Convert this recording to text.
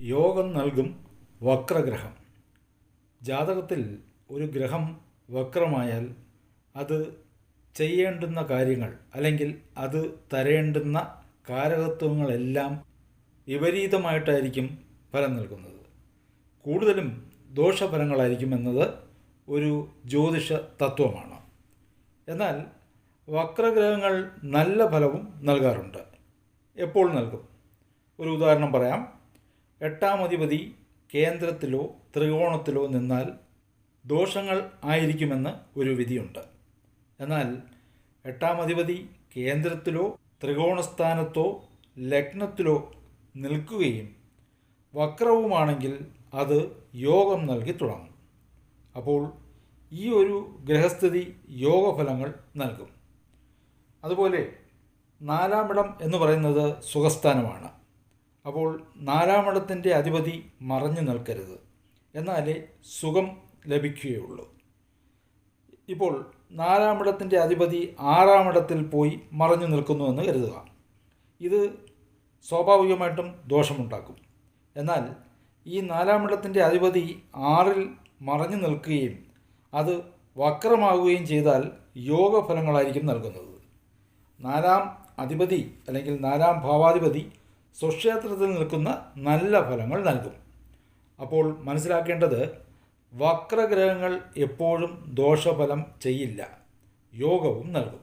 യോഗം നൽകും വക്രഗ്രഹം. ജാതകത്തിൽ ഒരു ഗ്രഹം വക്രമായാൽ അത് ചെയ്യേണ്ടുന്ന കാര്യങ്ങൾ അല്ലെങ്കിൽ അത് തരേണ്ടുന്ന കാരകത്വങ്ങളെല്ലാം വിപരീതമായിട്ടായിരിക്കും ഫലം നൽകുന്നത്. കൂടുതലും ദോഷഫലങ്ങളായിരിക്കും എന്നത് ഒരു ജ്യോതിഷ തത്വമാണ്. എന്നാൽ വക്രഗ്രഹങ്ങൾ നല്ല ഫലവും നൽകാറുണ്ട്. എപ്പോൾ നൽകും? ഒരു ഉദാഹരണം പറയാം. എട്ടാം അധിപതി കേന്ദ്രത്തിലോ ത്രികോണത്തിലോ നിന്നാൽ ദോഷങ്ങൾ ആയിരിക്കുമെന്ന് ഒരു വിധിയുണ്ട്. എന്നാൽ എട്ടാം അധിപതി കേന്ദ്രത്തിലോ ത്രികോണസ്ഥാനത്തോ ലഗ്നത്തിലോ നിൽക്കുകയും വക്രവുമാണെങ്കിൽ അത് യോഗം നൽകി തുടങ്ങും. അപ്പോൾ ഈ ഒരു ഗ്രഹസ്ഥിതി യോഗഫലങ്ങൾ നൽകും. അതുപോലെ നാലാമിടം എന്ന് പറയുന്നത് സുഖസ്ഥാനമാണ്. അപ്പോൾ നാലാമടത്തിന്റെ അധിപതി മറഞ്ഞു നിൽക്കരുത്. എന്നാലേ സുഖം ലഭിക്കുകയുള്ളൂ. ഇപ്പോൾ നാലാമിടത്തിന്റെ അധിപതി ആറാമിടത്തിൽ പോയി മറഞ്ഞു നിൽക്കുന്നുവെന്ന് കരുതുക. ഇത് സ്വാഭാവികമായിട്ടും ദോഷമുണ്ടാക്കും. എന്നാൽ ഈ നാലാമിടത്തിന്റെ അധിപതി ആറിൽ മറഞ്ഞു നിൽക്കുകയും അത് വക്രമാകുകയും ചെയ്താൽ യോഗഫലങ്ങളായിരിക്കും നൽകുന്നത്. നാലാം അധിപതി അല്ലെങ്കിൽ നാലാം ഭാവാധിപതി സ്വക്ഷേത്രത്തിൽ നിൽക്കുന്ന നല്ല ഫലങ്ങൾ നൽകും. അപ്പോൾ മനസ്സിലാക്കേണ്ടത് വക്രഗ്രഹങ്ങൾ എപ്പോഴും ദോഷഫലം ചെയ്യില്ല. യോഗവും നൽകും.